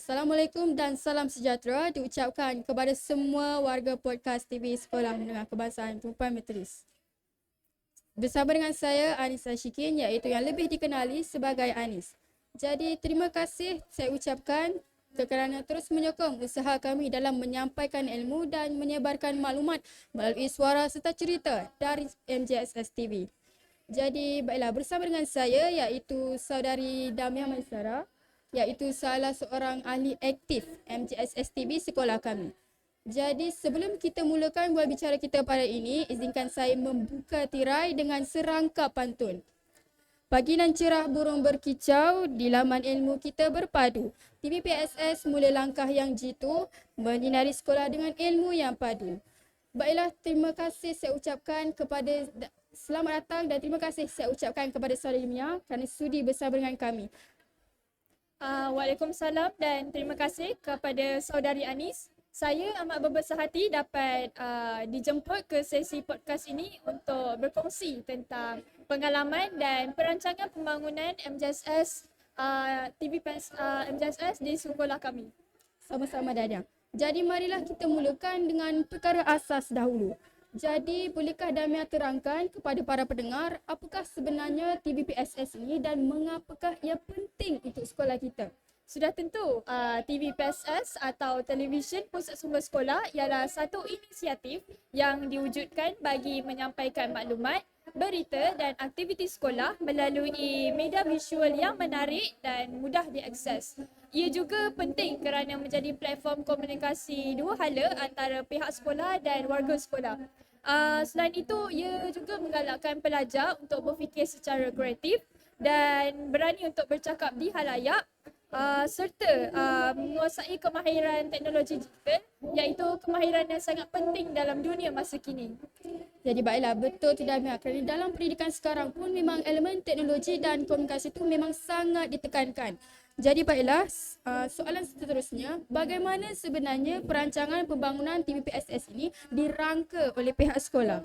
Assalamualaikum dan salam sejahtera diucapkan kepada semua warga podcast TV Sekolah Menengah Kebangsaan Perempuan Metris. Bersama dengan saya Anissa Syikin iaitu yang lebih dikenali sebagai Anis. Jadi terima kasih saya ucapkan kerana terus menyokong usaha kami dalam menyampaikan ilmu dan menyebarkan maklumat melalui suara serta cerita dari MJSS TV. Jadi baiklah bersama dengan saya iaitu saudari Damia Maisara iaitu salah seorang ahli aktif MJSS TV sekolah kami. Jadi sebelum kita mulakan buat bicara kita pada ini, izinkan saya membuka tirai dengan serangkap pantun. Pagi nan cerah burung berkicau, di laman ilmu kita berpadu. TV PSS mula langkah yang jitu, menyinari sekolah dengan ilmu yang padu. Baiklah, terima kasih saya ucapkan kepada selamat datang dan terima kasih saya ucapkan kepada Saudari Mia kerana sudi bersama dengan kami. Uh, Waalaikumsalam dan terima kasih kepada Saudari Anis. Saya amat berbesar hati dapat uh, dijemput ke sesi podcast ini untuk berkongsi tentang pengalaman dan perancangan pembangunan MJSS uh, TV uh, MJSS di sekolah kami. Sama-sama Dada. Jadi marilah kita mulakan dengan perkara asas dahulu. Jadi bolehkah Damia terangkan kepada para pendengar apakah sebenarnya TVPSS ini dan mengapakah ia penting untuk sekolah kita? Sudah tentu uh, TVPSS atau Television Pusat Sumber Sekolah ialah satu inisiatif yang diwujudkan bagi menyampaikan maklumat, berita dan aktiviti sekolah melalui media visual yang menarik dan mudah diakses. Ia juga penting kerana menjadi platform komunikasi dua hala antara pihak sekolah dan warga sekolah. Uh, selain itu, ia juga menggalakkan pelajar untuk berfikir secara kreatif dan berani untuk bercakap di halayak uh, serta uh, menguasai kemahiran teknologi digital iaitu kemahiran yang sangat penting dalam dunia masa kini. Jadi baiklah, betul tidak Mia? Kerana dalam pendidikan sekarang pun memang elemen teknologi dan komunikasi itu memang sangat ditekankan. Jadi baiklah, uh, soalan seterusnya, bagaimana sebenarnya perancangan pembangunan TVPSS ini dirangka oleh pihak sekolah?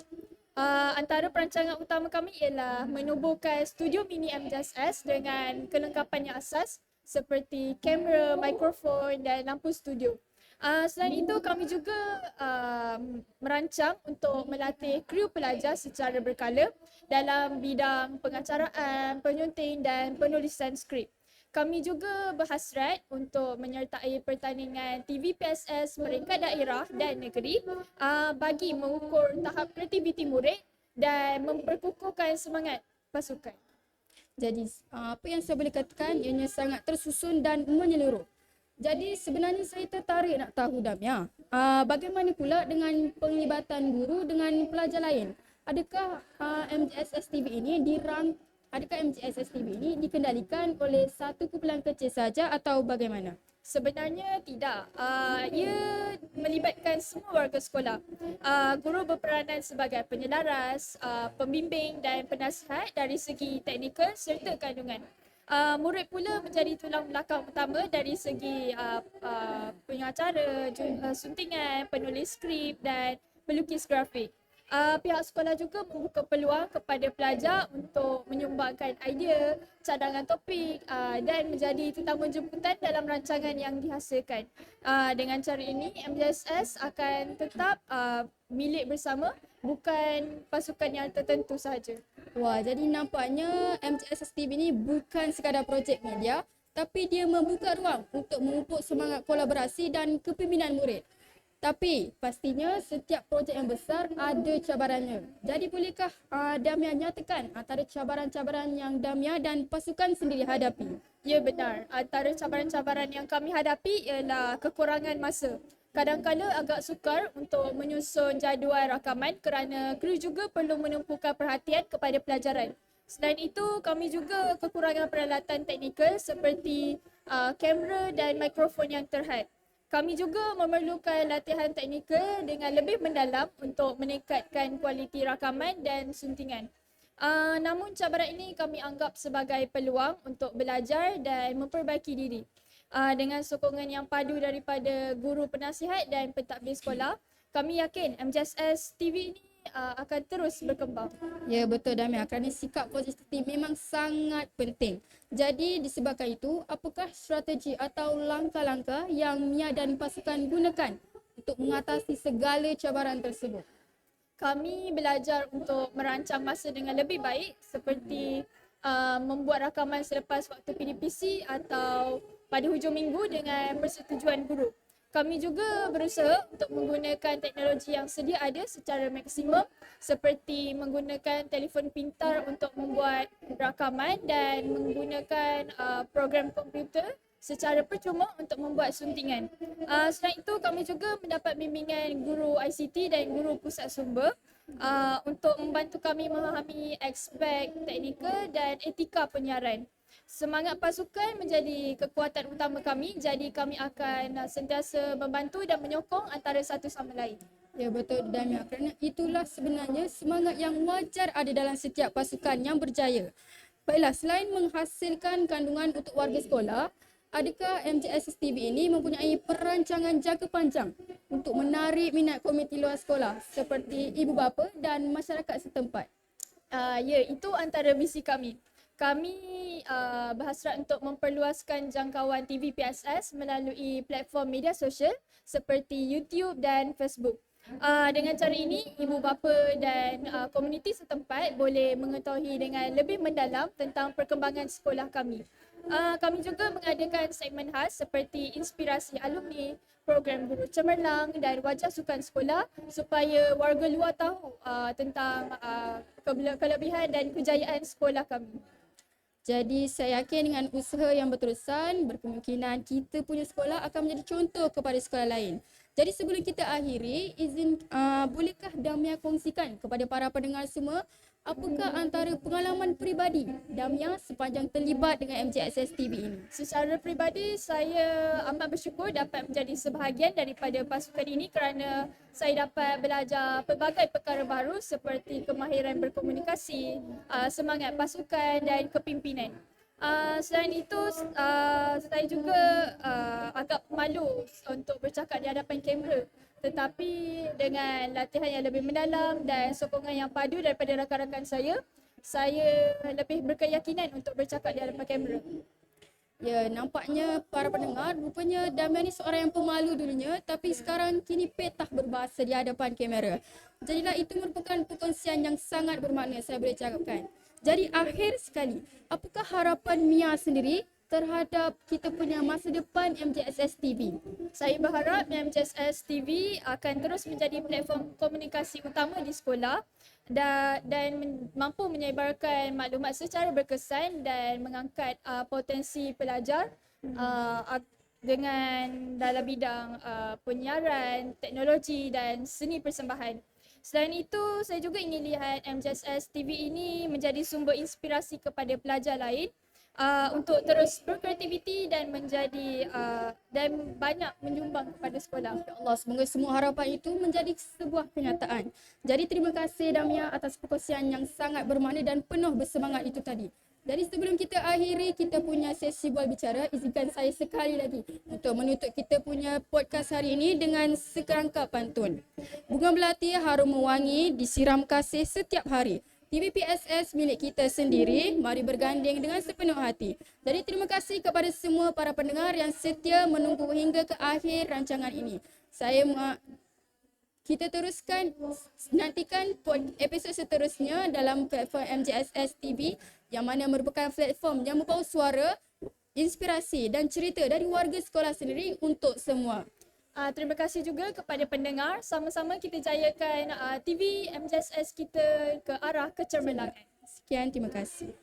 Uh, antara perancangan utama kami ialah menubuhkan studio mini MJSS dengan kelengkapan yang asas seperti kamera, mikrofon dan lampu studio. Uh, selain itu kami juga uh, merancang untuk melatih kru pelajar secara berkala dalam bidang pengacaraan, penyunting dan penulisan skrip. Kami juga berhasrat untuk menyertai pertandingan TV PSS peringkat daerah dan negeri uh, bagi mengukur tahap kreativiti murid dan memperkukuhkan semangat pasukan. Jadi uh, apa yang saya boleh katakan ianya sangat tersusun dan menyeluruh. Jadi sebenarnya saya tertarik nak tahu Damia, uh, bagaimana pula dengan penglibatan guru dengan pelajar lain? Adakah uh, MJSS TV ini dirang adakah MJSS TV ini dikendalikan oleh satu kumpulan kecil saja atau bagaimana? Sebenarnya tidak. Uh, ia melibatkan semua warga sekolah. Uh, guru berperanan sebagai penyelaras, uh, pembimbing dan penasihat dari segi teknikal serta kandungan. Uh, murid pula menjadi tulang belakang utama dari segi uh, uh, pengacara, uh, suntingan, penulis skrip dan pelukis grafik uh, pihak sekolah juga membuka peluang kepada pelajar untuk menyumbangkan idea, cadangan topik uh, dan menjadi tetamu jemputan dalam rancangan yang dihasilkan. Uh, dengan cara ini, MJSS akan tetap uh, milik bersama bukan pasukan yang tertentu sahaja. Wah, jadi nampaknya MJSS TV ini bukan sekadar projek media tapi dia membuka ruang untuk memupuk semangat kolaborasi dan kepimpinan murid. Tapi pastinya setiap projek yang besar ada cabarannya. Jadi bolehkah uh, Damia nyatakan antara cabaran-cabaran yang Damia dan pasukan sendiri hadapi? Ya benar. Antara cabaran-cabaran yang kami hadapi ialah kekurangan masa. Kadang-kadang agak sukar untuk menyusun jadual rakaman kerana kru juga perlu menumpukan perhatian kepada pelajaran. Selain itu, kami juga kekurangan peralatan teknikal seperti uh, kamera dan mikrofon yang terhad. Kami juga memerlukan latihan teknikal dengan lebih mendalam untuk meningkatkan kualiti rakaman dan suntingan. Uh, namun cabaran ini kami anggap sebagai peluang untuk belajar dan memperbaiki diri. Uh, dengan sokongan yang padu daripada guru penasihat dan pentadbir sekolah, kami yakin MJSS TV ini uh, akan terus berkembang. Ya betul Damia kerana sikap positif memang sangat penting. Jadi disebabkan itu, apakah strategi atau langkah-langkah yang Mia dan pasukan gunakan untuk mengatasi segala cabaran tersebut? Kami belajar untuk merancang masa dengan lebih baik seperti uh, membuat rakaman selepas waktu PDPC atau pada hujung minggu dengan persetujuan guru. Kami juga berusaha untuk menggunakan teknologi yang sedia ada secara maksimum seperti menggunakan telefon pintar untuk membuat rakaman dan menggunakan uh, program komputer secara percuma untuk membuat suntingan. Uh, selain itu kami juga mendapat bimbingan guru ICT dan guru pusat sumber uh, untuk membantu kami memahami aspek teknikal dan etika penyiaran. Semangat pasukan menjadi kekuatan utama kami jadi kami akan uh, sentiasa membantu dan menyokong antara satu sama lain. Ya betul Damia kerana itulah sebenarnya semangat yang wajar ada dalam setiap pasukan yang berjaya. Baiklah, selain menghasilkan kandungan untuk warga sekolah, adakah MJSS TV ini mempunyai perancangan jangka panjang untuk menarik minat komiti luar sekolah seperti ibu bapa dan masyarakat setempat? Uh, ya, itu antara misi kami. Kami uh, berhasrat untuk memperluaskan jangkauan TV PSS melalui platform media sosial seperti YouTube dan Facebook. Uh, dengan cara ini, ibu bapa dan uh, komuniti setempat boleh mengetahui dengan lebih mendalam tentang perkembangan sekolah kami. Uh, kami juga mengadakan segmen khas seperti inspirasi alumni, program guru cemerlang dan wajah sukan sekolah supaya warga luar tahu uh, tentang uh, kelebihan dan kejayaan sekolah kami. Jadi saya yakin dengan usaha yang berterusan, berkemungkinan kita punya sekolah akan menjadi contoh kepada sekolah lain. Jadi sebelum kita akhiri, izin uh, bolehkah Damia kongsikan kepada para pendengar semua apakah antara pengalaman peribadi Damia sepanjang terlibat dengan MJSS TV ini? Secara peribadi, saya amat bersyukur dapat menjadi sebahagian daripada pasukan ini kerana saya dapat belajar pelbagai perkara baru seperti kemahiran berkomunikasi, uh, semangat pasukan dan kepimpinan. Uh, selain itu, uh, saya juga agak malu untuk bercakap di hadapan kamera tetapi dengan latihan yang lebih mendalam dan sokongan yang padu daripada rakan-rakan saya, saya lebih berkeyakinan untuk bercakap di hadapan kamera. Ya, nampaknya para pendengar rupanya Damian ni seorang yang pemalu dulunya tapi sekarang kini petah berbahasa di hadapan kamera. Jadilah itu merupakan perkongsian yang sangat bermakna saya boleh cakapkan. Jadi akhir sekali, apakah harapan Mia sendiri terhadap kita punya masa depan MJSS TV. Saya berharap MJSS TV akan terus menjadi platform komunikasi utama di sekolah dan, mampu menyebarkan maklumat secara berkesan dan mengangkat uh, potensi pelajar uh, dengan dalam bidang uh, penyiaran, teknologi dan seni persembahan. Selain itu, saya juga ingin lihat MJSS TV ini menjadi sumber inspirasi kepada pelajar lain uh, untuk terus berkreativiti dan menjadi uh, dan banyak menyumbang kepada sekolah. Ya Allah, semoga semua harapan itu menjadi sebuah kenyataan. Jadi terima kasih Damia atas perkongsian yang sangat bermakna dan penuh bersemangat itu tadi. Jadi sebelum kita akhiri kita punya sesi bual bicara, izinkan saya sekali lagi untuk menutup kita punya podcast hari ini dengan sekerangka pantun. Bunga belati harum mewangi disiram kasih setiap hari. TVPSS milik kita sendiri, mari berganding dengan sepenuh hati. Jadi terima kasih kepada semua para pendengar yang setia menunggu hingga ke akhir rancangan ini. Saya kita teruskan nantikan episod seterusnya dalam platform MJSS TV yang mana merupakan platform yang membawa suara, inspirasi dan cerita dari warga sekolah sendiri untuk semua. Uh, terima kasih juga kepada pendengar. Sama-sama kita jayakan uh, TV MJSS kita ke arah kecermelangan. Sekian, terima kasih.